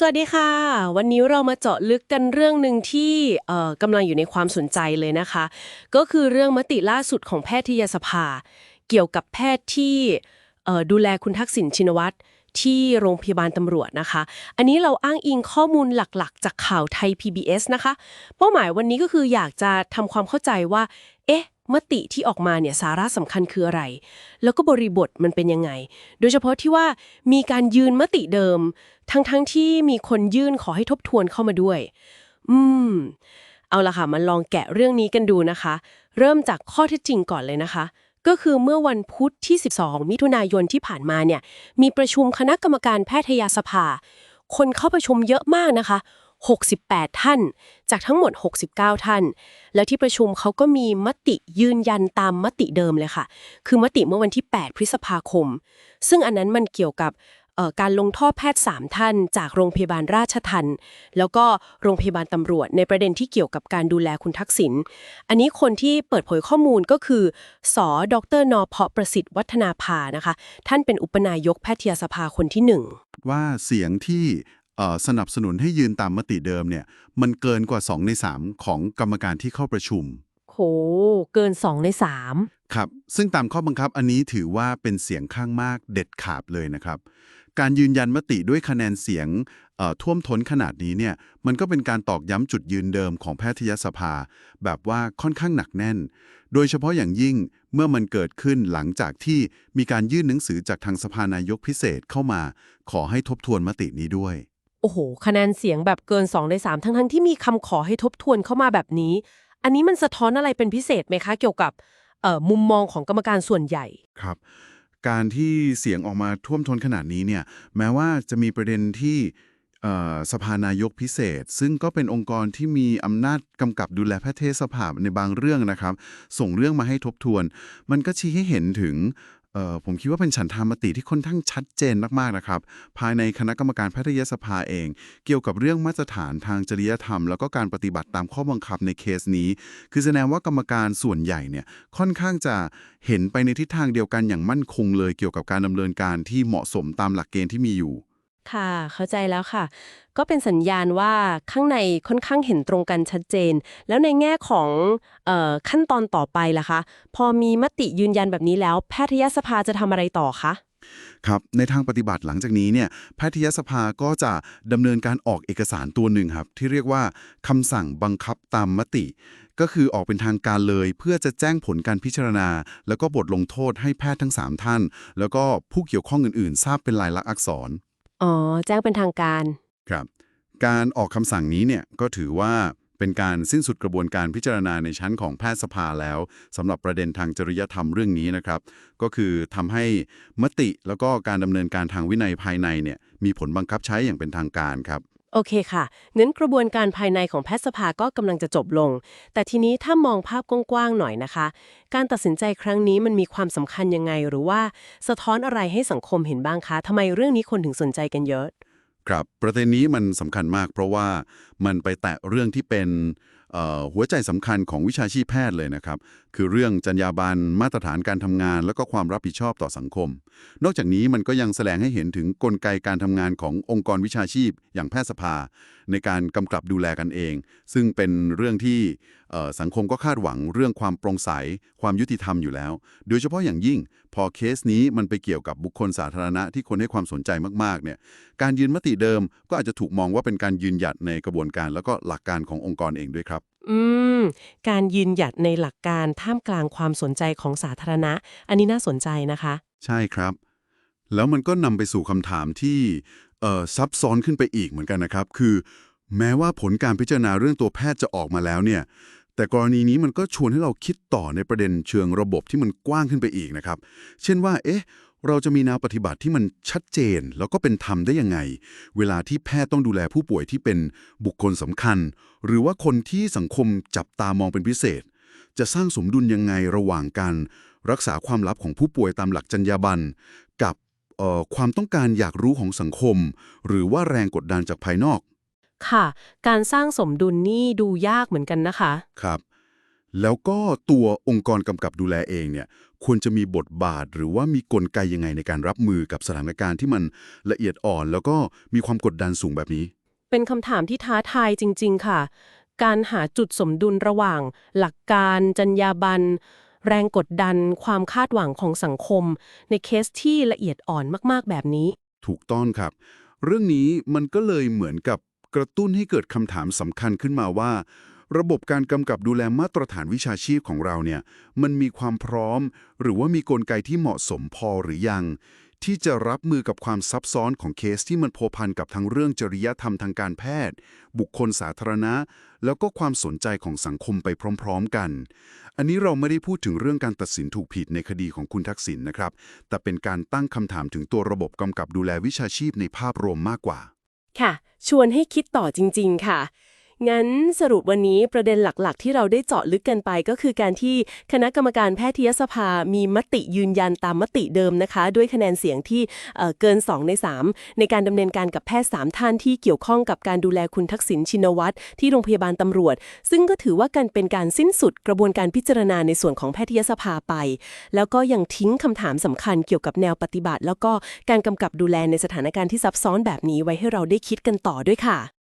สวัสดีค่ะ วันนี้เรามาเจาะลึกกันเรื่องหนึ่งที่เอ่อกำลังอยู่ในความสนใจเลยนะคะ ก็คือเรื่องมติล่าสุดของแพทยสภา เกี่ยวกับแพทย์ที่เอ่อดูแลคุณทักษิณชินวัตรที่โรงพยาบาลตำรวจนะคะ อันนี้เราอ้างอิงข้อมูลหลักๆ จากข่าวไทย PBS นะคะ เป้าหมายวันนี้ก็คืออยากจะทำความเข้าใจว่า เอ๊ะ มติที่ออกมาเนี่ยสาระสำคัญคืออะไร แล้วก็บริบทมันเป็นยังไง โดยเฉพาะที่ว่ามีการยืนมติเดิม ทั้งๆทที่มีคนยื่นขอให้ทบทวนเข้ามาด้วย อืม เอาละค่ะมาลองแกะเรื่องนี้กันดูนะคะ เริ่มจากข้อเท็จจริงก่อนเลยนะคะ ก็คือเมื่อวันพุธที่ 12 มิถุนายนที่ผ่านมาเนี่ย มีประชุมคณะกรรมการแพทยสภา คนเข้าประชุมเยอะมากนะคะ 68 ท่าน จากทั้งหมด 69 ท่าน แล้วที่ประชุมเขาก็มีมติยืนยันตามมติเดิมเลยค่ะ คือมติเมื่อวันที่ 8 พฤษภาคม ซึ่งอันนั้นมันเกี่ยวกับการลงโทษแพทย์ 3 ท่าน จากโรงพยาบาลราชทันแล้วก็โรงพยาบาลตำรวจในประเด็นที่เกี่ยวกับการดูแลคุณทักษิณ อันนี้คนที่เปิดเผยข้อมูลก็คือ สอดรนเพาะประสิทธิ์วัฒนาภานะคะ ท่านเป็นอุปนายกแพทยสภาคนที่หนึ่งว่าเสียงที่ สนับสนุนให้ยืนตามมติเดิมเนี่ยมันเกินกว่า 2 ใน 3 ของกรรมการที่เข้าประชุมโหเกิน 2 ในครับ ซึ่งตามข้อบังคับอันนี้ถือว่าเป็นเสียงข้างมากเด็ดขาดเลยนะครับ การยืนยันมติด้วยคะแนนเสียงเอ่อท่วมท้นขนาดนี้เนี่ยมันก็เป็นการตอกย้ำจุดยืนเดิมของแพทยสภา แบบว่าค่อนข้างหนักแน่น โดยเฉพาะอย่างยิ่งเมื่อมันเกิดขึ้นหลังจากที่มีการยื่นหนังสือจากทางสภานายกพิเศษเข้ามา ขอให้ทบทวนมตินี้ด้วย3 โอ้โห คะแนนเสียงแบบเกิน 2 ใน 3 ทั้งๆที่มีคำขอให้ทบทวนเข้ามาแบบนี้ อันนี้มันสะท้อนอะไรเป็นพิเศษไหมคะ เกี่ยวกับมุมมองของกรรมการส่วนใหญ่ ครับ การที่เสียงออกมาท่วมท้นขนาดนี้เนี่ย แม้ว่าจะมีประเด็นที่สภานายกพิเศษ ซึ่งก็เป็นองค์กรที่มีอำนาจกำกับดูแลแพทยสภาในบางเรื่องนะครับ ส่งเรื่องมาให้ทบทวน มันก็ชี้ให้เห็นถึง เอ่อผมคิดว่าเป็นฉันทามติที่ค่อนข้างชัดเจนมากๆนะครับ ภายในคณะกรรมการแพทยสภาเอง เกี่ยวกับเรื่องมาตรฐานทางจริยธรรม แล้วก็การปฏิบัติตามข้อบังคับในเคสนี้ คือแสดงว่ากรรมการส่วนใหญ่เนี่ยค่อนข้างจะเห็นไปในทิศทางเดียวกันอย่างมั่นคงเลย เกี่ยวกับการดำเนินการที่เหมาะสมตามหลักเกณฑ์ที่มีอยู่ ค่ะ เข้าใจแล้วค่ะ ก็เป็นสัญญาณว่าข้างในค่อนข้างเห็นตรงกันชัดเจน แล้วในแง่ของออขั้นตอนต่อไปล่ะคะ พอมีมติยืนยันแบบนี้แล้ว แพทยสภาจะทำอะไรต่อคะครับในทางปฏิบัติหลังจากนี้เนี่ยแพทยสภาก็จะดำเนินการออกเอกสารตัวหนึ่งครับ ที่เรียกว่าคำสั่งบังคับตามมติ ก็คือออกเป็นทางการเลย เพื่อจะแจ้งผลการพิจารณา แล้วก็บทลงโทษให้แพทย์ทั้ง 3 ท่าน แล้วก็ผู้เกี่ยวข้องอื่นๆ ทราบเป็นลายลักษณ์อักษร อ๋อ แจ้งเป็นทางการ ครับ การออกคำสั่งนี้เนี่ยก็ถือว่าเป็นการสิ้นสุดกระบวนการพิจารณาในชั้นของแพทยสภาแล้วสำหรับประเด็นทางจริยธรรมเรื่องนี้นะครับ ก็คือทำให้มติแล้วก็การดำเนินการทางวินัยภายในเนี่ยมีผลบังคับใช้อย่างเป็นทางการครับ โอเคค่ะงั้นกระบวนการภายในของแพทยสภาก็กำลังจะจบลง แต่ทีนี้ถ้ามองภาพกว้างๆหน่อยนะคะ การตัดสินใจครั้งนี้มันมีความสำคัญยังไง หรือว่าสะท้อนอะไรให้สังคมเห็นบ้างคะทำไมเรื่องนี้คนถึงสนใจกันเยอะ ครับ ประเด็นนี้มันสำคัญมาก เพราะว่ามันไปแตะเรื่องที่เป็น หัวใจสำคัญของวิชาชีพแพทย์เลยนะครับ คือเรื่องจรรยาบรรณมาตรฐานการทำงาน และก็ความรับผิดชอบต่อสังคม นอกจากนี้มันก็ยังแสดงให้เห็นถึงกลไกการทำงานขององค์กรวิชาชีพ อย่างแพทยสภา ในการกำกับดูแลกันเอง ซึ่งเป็นเรื่องที่เอ่อสังคมก็คาดหวังเรื่องความโปร่งใส ความยุติธรรมอยู่แล้ว โดยเฉพาะอย่างยิ่ง พอเคสนี้มันไปเกี่ยวกับบุคคลสาธารณะที่คนให้ความสนใจมากๆเนี่ยการยืนมติเดิมก็อาจจะถูกมองว่าเป็นการยืนหยัดในกระบวนการ แล้วก็หลักการขององค์กรเองด้วยครับอืม การยืนหยัดในหลักการท่ามกลางความสนใจของสาธารณะ อันนี้น่าสนใจนะคะ ใช่ครับ แล้วมันก็นำไปสู่คำถามที่ซับซ้อนขึ้นไปอีกเหมือนกันนะครับ คือ แม้ว่าผลการพิจารณาเรื่องตัวแพทย์จะออกมาแล้วเนี่ย แต่กรณีนี้มันก็ชวนให้เราคิดต่อในประเด็นเชิงระบบที่มันกว้างขึ้นไปอีกนะครับ เช่นว่า เอ๊ะ เราจะมีแนวปฏิบัติที่มันชัดเจน แล้วก็เป็นธรรมได้ยังไง เวลาที่แพทย์ต้องดูแลผู้ป่วยที่เป็นบุคคลสำคัญ หรือว่าคนที่สังคมจับตามองเป็นพิเศษ จะสร้างสมดุลยังไงระหว่างการรักษาความลับของผู้ป่วยตามหลักจรรยาบรรณ ความต้องการอยากรู้ของสังคม หรือว่าแรงกดดันจากภายนอก ค่ะ การสร้างสมดุลนี่ดูยากเหมือนกันนะคะ ครับ แล้วก็ตัวองค์กรกำกับดูแลเองเนี่ยควรจะมีบทบาท หรือว่ามีกลไกยังไงในการรับมือกับสถานการณ์ที่มันละเอียดอ่อน แล้วก็มีความกดดันสูงแบบนี้ เป็นคำถามที่ท้าทายจริง ๆ ค่ะ การหาจุดสมดุลระหว่าง หลักการ จรรยาบรรณ แรงกดดัน ความคาดหวังของสังคม ในเคสที่ละเอียดอ่อนมากๆแบบนี้ ถูกต้องครับ เรื่องนี้มันก็เลยเหมือนกับกระตุ้นให้เกิดคำถามสำคัญขึ้นมาว่า ระบบการกำกับดูแลมาตรฐานวิชาชีพของเราเนี่ยมันมีความพร้อม หรือว่ามีกลไกที่เหมาะสมพอหรือยัง ที่จะรับมือกับความซับซ้อนของเคสที่มันพัวพันกับทั้งเรื่องจริยธรรมทางการแพทย์ บุคคลสาธารณะ แล้วก็ความสนใจของสังคมไปพร้อม ๆ กัน อันนี้เราไม่ได้พูดถึงเรื่องการตัดสินถูกผิดในคดีของคุณทักษิณนะครับ แต่เป็นการตั้งคำถามถึงตัวระบบกำกับดูแลวิชาชีพในภาพรวมมากกว่า ค่ะ ชวนให้คิดต่อจริง ๆ ค่ะ งั้นสรุปวันนี้ประเด็นหลักๆ ที่เราได้เจาะลึกกันไปก็คือการที่คณะกรรมการแพทยสภามีมติยืนยันตามมติเดิมนะคะ ด้วยคะแนนเสียงที่เเกิน 2 ใน 3 ในการดำเนินการกับแพทย์ 3 ท่านที่เกี่ยวข้องกับการดูแลคุณทักษิณชินวัตรที่โรงพยาบาลตำรวจ ซึ่งก็ถือว่ากันเป็นการสิ้นสุดกระบวนการพิจารณาในส่วนของแพทยสภาไป แล้วก็ยังทิ้งคำถามสำคัญเกี่ยวกับแนวปฏิบัติ แล้วก็การกำกับดูแลในสถานการณ์ที่ซับซ้อนแบบนี้ไว้ให้เราได้คิดกันต่อด้วยค่ะ